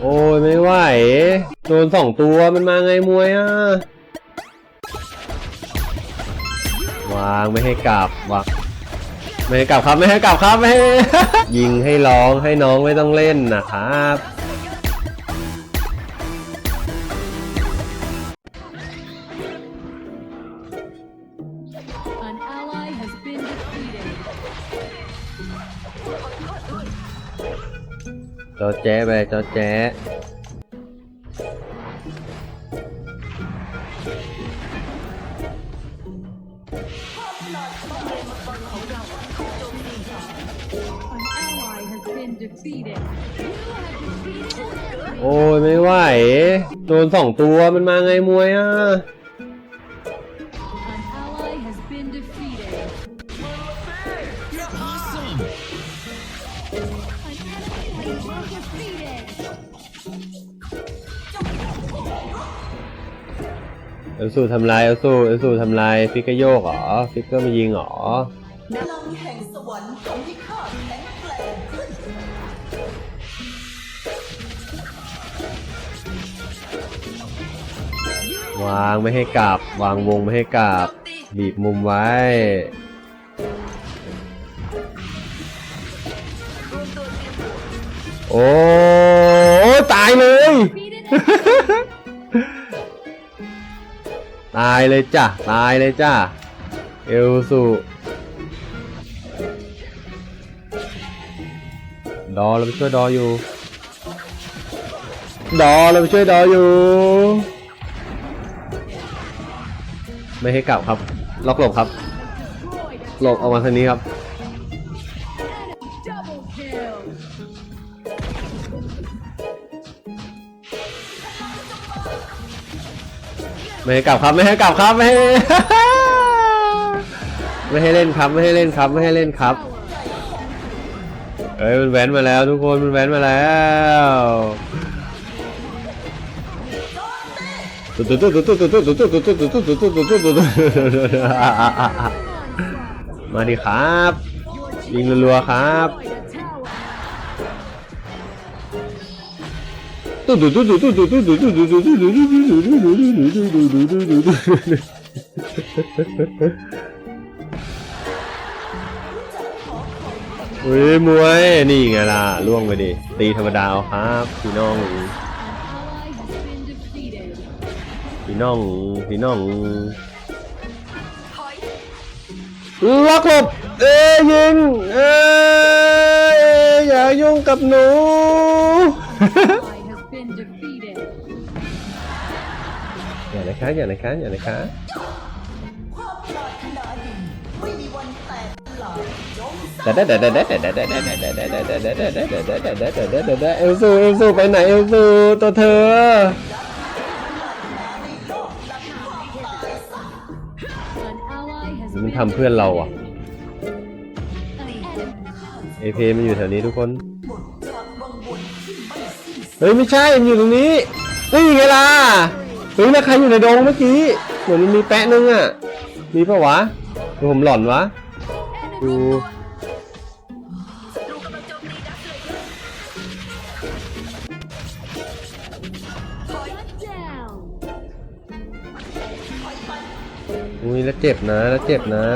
โอ้ยไม่ไหว โดนสองตัวมันมาไงมวยอะ วางไม่ให้กลับวางไม่ให้กลับครับไม่ให้กลับครับไม่ให้ยิงให้ร้องให้น้องไม่ต้องเล่นนะครับ จอแจ๊ไปจอแจ๊ An ally has been defeated. You have defeated โอ้ยไม่ไหว โดนสองตัวมันมาไงมวยอะ เอลสูทำลายเอลสูเอลสูทำลายฟิกเกอร์โยกเหรอฟิกเกอร์มายิงเหรอพลังแห่งสวรรค์ทำให้ข้าแข็งแกร่งขึ้นวางไม่ให้กลับ วางวงไม่ให้กลับ บีบมุมไว้ โอ้ตายเลย ตายเลยจ้ะ ตายเลยจ้ะ เอลสูดอเราไปช่วยดออยู่ ดอเราไปช่วยดออยู่ ไม่ให้กลับครับ ล็อกหลบครับ หลบออกมาทางนี้ครับ ไม่ให้กลับครับไม่ให้กลับครับไม่ให้ ไม่ให้เล่นครับไม่ให้เล่นครับไม่ให้เล่นครับเอ้ยมันแว้นมาแล้วทุกคนมันแว้นมาแล้วตุ๊ดตุ๊ดตุ๊ดตุ๊ดตุ๊ดตุ๊ดตุ๊ดตุ๊ดตุ๊ดตุ๊ดตุ๊ดตุ๊ดตุ๊ดตุ๊ดมาดิครับยิงรัวๆครับ เฮ้ยมวย นี่ไงล่ะล่วงไปดิ ตีธรรมดาเอาครับพี่น้องพี่น้องพี่น้องล็อกหลบเอ้ยยิงเอ้ยอย่ายุ่งกับหนู อย่านะคะอย่านะคะอย่านะคะความปรารถนาดีไม่มีวันแตกสลายจงสแต่ร้แต่แต่แต่แต่แต่แต่แต่แต่เอลซูเอลซูไปไหนเอลซูตัวเธอมันทำเพื่อนเราอะเอเพมันอยู่แถวนี้ทุกคนหมดจากวังวนที่ไม่สิ้นสุดเฮ้ยไม่ใช่มันอยู่ตรงนี้นี่ไงล่ะเฮ้ยแล้วใครอยู่ในดงเมื่อกี้ เหมือนมันมีแปะนึงอะ มีปะวะหรือผมหลอนวะ ดูอุ้ยแล้วเจ็บนะแล้วเจ็บนะ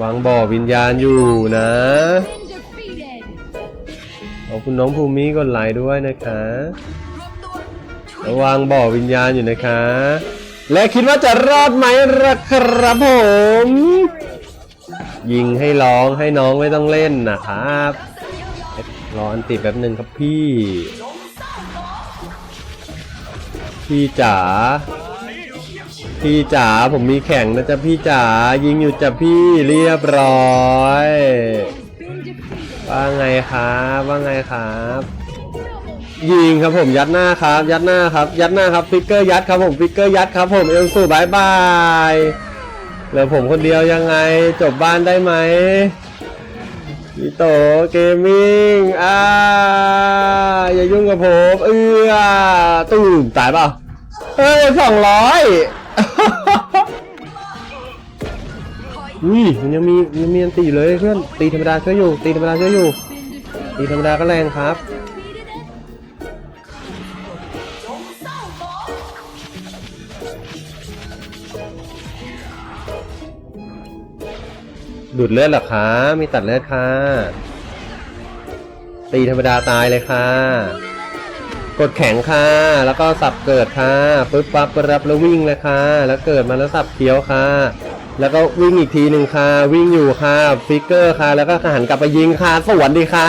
วางบ่อวิญญาณอยู่นะ คุณน้องภูมิกดไลค์ด้วยนะคะรวมตัวช่วยระวังบ่อวิญญาณอยู่นะคะ และคิดว่าจะรอดไหมล่ะครับผม ยิงให้ร้องให้น้องไม่ต้องเล่นนะครับรออันติแป๊บหนึ่งครับพี่ พี่จ๋าพี่จ๋าผมมีแข่งนะจ๊ะพี่จ๋ายิงอยู่จ้ะพี่เรียบร้อย ว่าไงครับว่าไงครับ ยิงครับผมยัดหน้าครับ ยัดหน้าครับ ยัดหน้าครับฟิกเกอร์ยัดครับผมฟิกเกอร์ยัดครับผมเอลสูบายบายเหลือผมคนเดียวยังไงจบบ้านได้ไหมพี่โตเกมมิ่งอ่าอย่ายุ่งกับผมเอื้อตูมตายเปล่าเฮ้ยสองร้อย อุ้ยมันยังมีมันมีอันตีอยู่เลยเพื่อนตีธรรมดาช่วยอยู่ตีธรรมดาช่วยอยู่ตีธรรมดาก็แรงครับหมองดูดเลือดหรอคะมีตัดเลือดค่ะ ตีธรรมดาตายเลยค่ะ กดแข็งค่ะ แล้วก็สับเกิดค่ะปึ๊บปั๊บปึ๊บรับแล้ววิ่งเลยค่ะ แล้วเกิดมาแล้วสับเคี้ยวค่ะ แล้วก็วิ่งอีกทีหนึ่งค่ะ วิ่งอยู่ค่ะฟิกเกอร์ค่ะ แล้วก็หันกลับไปยิงค่ะ สวนดีค่ะ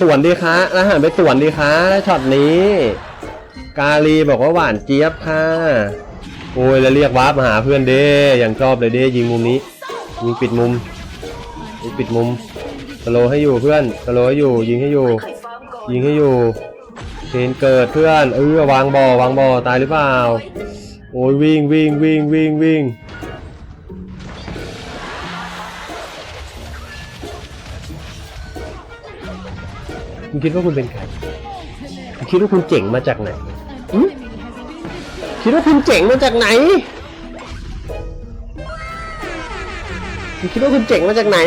สวนดีค่ะแล้วหันไปสวนดีค่ะช็อตนี้ กาลีบอกว่าหวานเจี๊ยบค่ะ โอ้ยแล้วเรียกวาร์ปมาหาเพื่อนเด้อย่างชอบเลยเด้ยิงมุมนี้ ยิงปิดมุมยิงปิดมุมสโลให้อยู่เพื่อนสโลให้อยู่ ยิงให้อยู่ ยิงให้อยู่เชนเกิดเพื่อนเออวางบอวางบอตายหรือเปล่า โอ้ยวิ่งวิ่งวิ่งวิ่งวิ่ง คุณคิดว่าคุณเป็นใครคุณคิดว่าคุณเจ๋งมาจากไหนคิดว่าคุณเจ๋งมาจากไหนคุณคิดว่าคุณเจ๋งมาจากไหน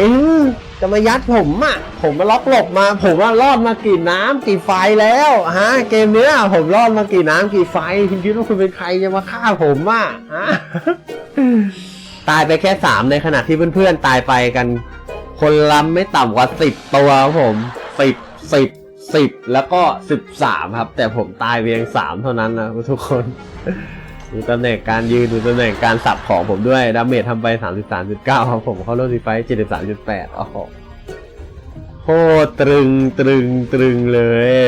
จะมายัดผมอะ ผมมาล็อกหลบมา ผมว่ารอดมากี่น้ำกี่ไฟแล้วฮะ เกมเนี้ยผมรอดมากี่น้ำกี่ไฟ คุณคิดว่าคุณเป็นใครจะมาฆ่าผมอะฮะตายไปแค่สามในขณะที่เพื่อนๆตายไปกัน คนละไม่ต่ำกว่าสิบตัวผมสิบ สิบสิบแล้วก็สิบสามครับ แต่ผมตายเพียงสามเท่านั้นนะทุกคนดูตำแหน่งการยืนดูตำแหน่งการสับของผมด้วยดาเมจทำไป33.9ครับผมเข้าโลดีไฟท์73.8อ๋อโคตรตรึงตรึงตรึงเลย